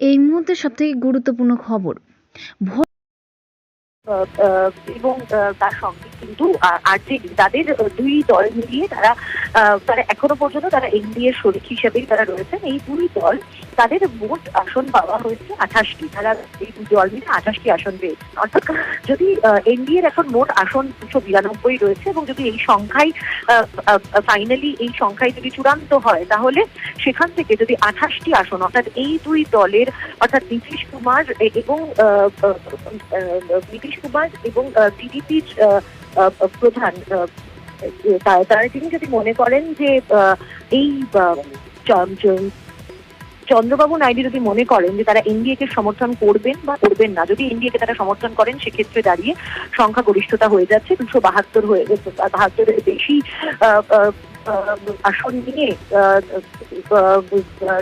এই মুহূর্তে সব থেকে গুরুত্বপূর্ণ খবর। এবং তার সঙ্গে কিন্তু আরজেডি তাদের দুই দল মিলিয়ে তারা তারা এখনও পর্যন্ত তারা এনডিএর শরিক হিসেবেই তারা রয়েছেন। এই দুই দল তাদের মোট আসন পাওয়া হয়েছে আঠাশটি। তারা এই দল মিলে আঠাশটি আসন পেয়েছে। অর্থাৎ যদি এনডিএর এখন মোট আসন দুশো বিরানব্বই রয়েছে এবং যদি এই সংখ্যাই ফাইনালি এই সংখ্যায় যদি চূড়ান্ত হয়, তাহলে সেখান থেকে যদি আঠাশটি আসন, অর্থাৎ এই দুই দলের, অর্থাৎ নীতিশ কুমার এবং নীতিশ কুমার এবং টিডিপির প্রধান তারা তিনি যদি মনে করেন যে এই চন্দ্রবাবু নাইডু যদি মনে করেন যে তারা এনডিএ কে সমর্থন করবেন বা করবেন না, যদি এনডিএ কে তারা সমর্থন করেন, সেক্ষেত্রে দাঁড়িয়ে সংখ্যাগরিষ্ঠতা হয়ে যাচ্ছে, দুশো বাহাত্তর হয়ে, বাহাত্তরের বেশি আসন নিয়ে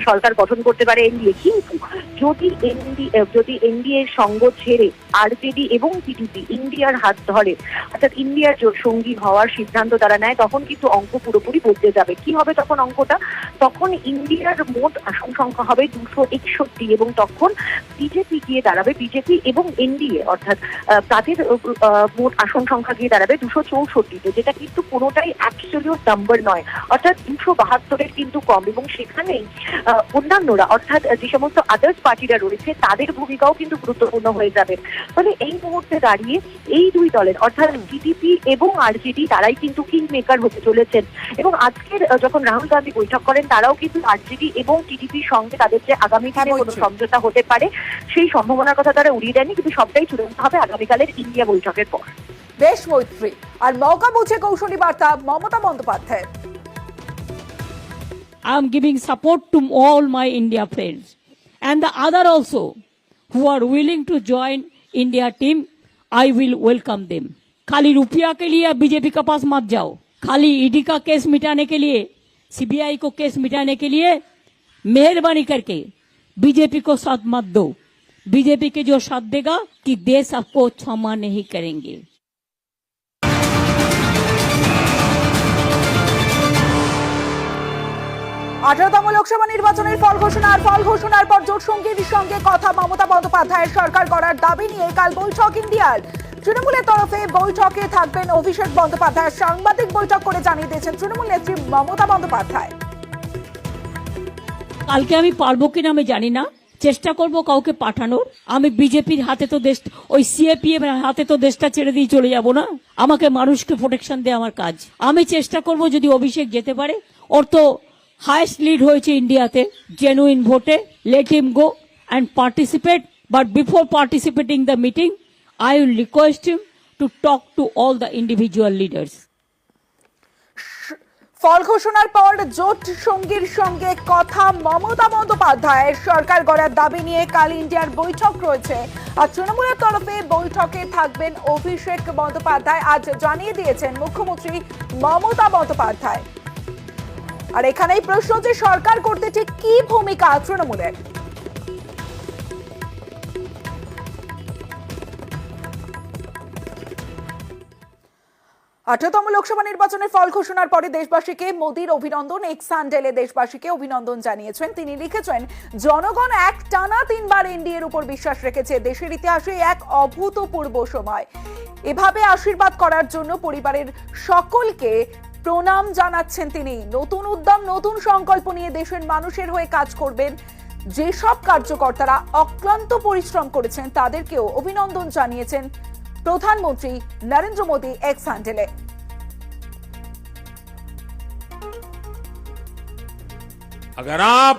সরকার গঠন করতে পারে এনডিএ, কিন্তু যদি এনডি যদি এনডিএ সঙ্গ ছেড়ে আরজেডি এবং টিডিপি ইন্ডিয়ার হাত ধরে, অর্থাৎ ইন্ডিয়ার সঙ্গী হওয়ার সিদ্ধান্ত তারা নেয়, তখন কিন্তু অঙ্ক পুরোপুরি বদলে যাবে। কি হবে তখন অঙ্কটা? তখন ইন্ডিয়ার মোট আসন সংখ্যা হবে দুশো একষট্টি এবং তখন বিজেপি গিয়ে দাঁড়াবে, বিজেপি এবং এনডিএ, অর্থাৎ তাদের মোট আসন সংখ্যা গিয়ে দাঁড়াবে দুশো চৌষট্টিতে, যেটা কিন্তু কোনোটাই অ্যাবসলিউট নাম্বার নয়। অর্থাৎ দুশো বাহাত্তরের কিন্তু কম এবং সেখানেই অন্যান্যরা অর্থাৎ যে সমস্ত আদার্স পার্টিরা রয়েছে তাদের ভূমিকাও কিন্তু গুরুত্বপূর্ণ হয়ে যাবে। ফলে এই মুহূর্তে দাঁড়িয়ে এই দুই দলের অর্থাৎ টিডিপি এবং আরজেডি তারাই কিন্তু কিং মেকার হতে চলেছেন। এবং আজকের যখন রাহুল গান্ধী বৈঠক করেন তারাও কিন্তু আরজেডি এবং টিডিপির সঙ্গে তাদের যে আগামী দিনে কোনো সমঝোতা হতে পারে সেই সম্ভাবনার কথা তারা উড়িয়ে দেয়নি কিন্তু সবটাই চূড়ান্ত হবে আগামীকালের ইন্ডিয়া বৈঠকের পর। বেশ মৈত্রী। আর মৌকা বুঝে কৌশলী বার্তা Mamata Bandyopadhyay I am giving support to all my India friends and the other also who are willing to join India team. I will welcome them. खाली रुपया के लिए बीजेपी के पास मत जाओ खाली ईडी का केस मिटाने के लिए सीबीआई को केस मिटाने के लिए मेहरबानी करके बीजेपी को साथ मत दो बीजेपी के जो साथ देगा कि देश आपको क्षमा नहीं करेंगे আঠারোতম লোকসভা নির্বাচনের ফল ঘোষণার ফল ঘোষণার পর জোট সঙ্গীর সঙ্গে কথা মমতা বন্দ্যোপাধ্যায়ের সরকার করার দাবি নিয়ে কাল বৈঠক ইন্ডিয়ার। তৃণমূলের তরফে বৈঠকে থাকবেন অভিষেক বন্দ্যোপাধ্যায়। সাংবাদিক বৈঠক করে জানিয়ে দিয়েছেন তৃণমূল নেত্রী মমতা বন্দ্যোপাধ্যায়। কালকে আমি পারব কিনা আমি জানি না। চেষ্টা করব কাউকে পাঠানোর। আমি বিজেপির হাতে তো দেশ, ওই সিএপিএম হাতে তো দেশটা ছেড়ে দিয়ে চলে যাব না। আমাকে মানুষকে প্রোটেকশন দেওয়া আমার কাজ। আমি চেষ্টা করব যদি অভিষেক যেতে পারে। ওর তো হায়েস্ট লিড হয়েছে ইন্ডিয়াতে জেনুইন ভোটে let him go and participate but before participating the meeting I will request him to talk to all the individual leaders ফল ঘোষণার পর জোট সঙ্গীর সঙ্গে কথা মমতা বন্দ্যোপাধ্যায়ের সরকার গড়ার দাবি নিয়ে কাল ইন্ডিয়ার বৈঠক রয়েছে। আর তৃণমূলের তরফে বৈঠকে থাকবেন অভিষেক বন্দ্যোপাধ্যায়। আজ জানিয়ে দিয়েছেন মুখ্যমন্ত্রী মমতা বন্দ্যোপাধ্যায়। আর এখানেই প্রশ্ন যে সরকার করতে ঠিক কি ভূমিকা তৃণমূলের? আঠারোতম লোকসভা নির্বাচনের ফল ঘোষণার পরে দেশবাসীকে মোদীর অভিনন্দন, এক স্যান্ডেলে দেশবাসীকে অভিনন্দন জানিয়েছেন। তিনি লিখেছেন, জনগণ এক টানা তিনবার এনডিএর উপর বিশ্বাস রেখেছে। দেশের ইতিহাসে এক অভূতপূর্ব সময়। এভাবে আশীর্বাদ করার জন্য পরিবারের সকলকে প্রণাম জানাচ্ছেন তিনি নতুন উদ্যম নতুন সংকল্প নিয়ে দেশের মানুষের হয়ে কাজ করবেন যেসব কার্যকর্তারা অক্লান্ত পরিশ্রম করেছেন তাদেরকেও অভিনন্দন জানিয়েছেন প্রধানমন্ত্রী নরেন্দ্র মোদী এক্স হ্যান্ডেলে अगर आप